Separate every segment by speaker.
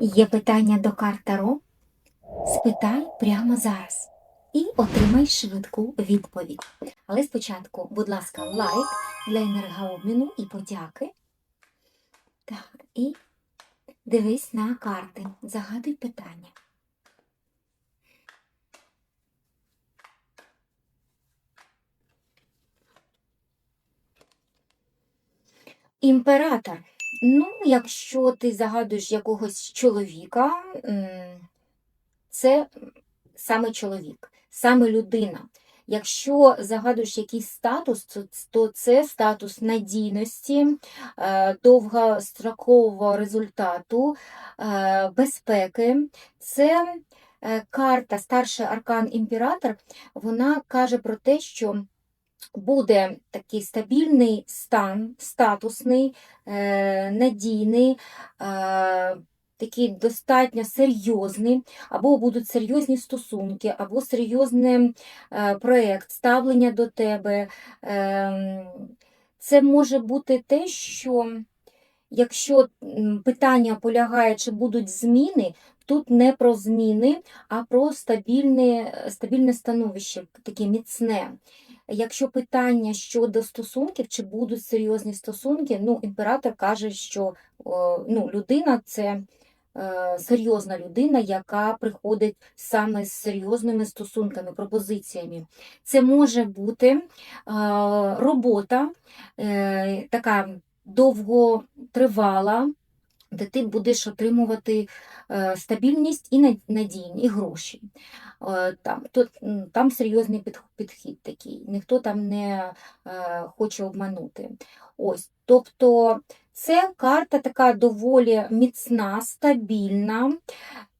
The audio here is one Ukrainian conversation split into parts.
Speaker 1: Є питання до карт Таро? Спитай прямо зараз і отримай швидку відповідь. Але спочатку, будь ласка, лайк для енергообміну і подяки. Так, і дивись на карти, загадуй питання. Імператор. Ну, якщо ти загадуєш якогось чоловіка, це саме чоловік, саме людина. Якщо загадуєш якийсь статус, то- це статус надійності, е, довгострокового результату, е, безпеки. Це е, карта, старший аркан імператор, вона каже про те, що буде такий стабільний стан, статусний, е, надійний, е, такий достатньо серйозний, або будуть серйозні стосунки, або серйозний е, проєкт, ставлення до тебе. Ем, Це може бути те, що якщо питання полягає, чи будуть зміни, тут не про зміни, а про стабільне, стабільне становище, таке міцне. Якщо питання щодо стосунків, чи будуть серйозні стосунки, ну, імператор каже, що ну, людина це е, серйозна людина, яка приходить саме з серйозними стосунками, пропозиціями. Це може бути е, робота е, така довготривала, де ти будеш отримувати е, стабільність і надійні і гроші. Е, Там, м, там серйозний підхід такий, ніхто там не е, хоче обманути. Ось, тобто це карта така доволі міцна, стабільна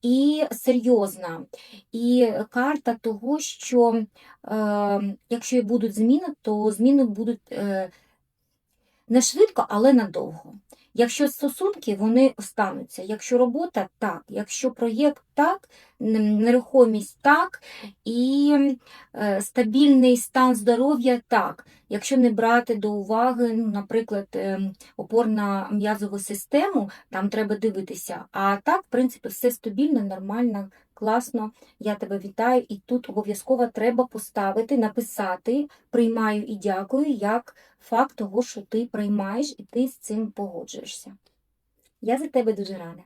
Speaker 1: і серйозна. І карта того, що е, якщо будуть зміни, то зміни будуть е, не швидко, але надовго. Якщо стосунки, вони остануться. Якщо робота так, якщо проєкт так, нерухомість так, і е, стабільний стан здоров'я так. Якщо не брати до уваги, ну, наприклад, е, опорна м'язову систему, там треба дивитися. А так, в принципі, все стабільно, нормально, класно. Я тебе вітаю, і тут обов'язково треба поставити, написати приймаю і дякую як факт того, що ти приймаєш і ти з цим погоджуєшся. Я за тебе дуже рада.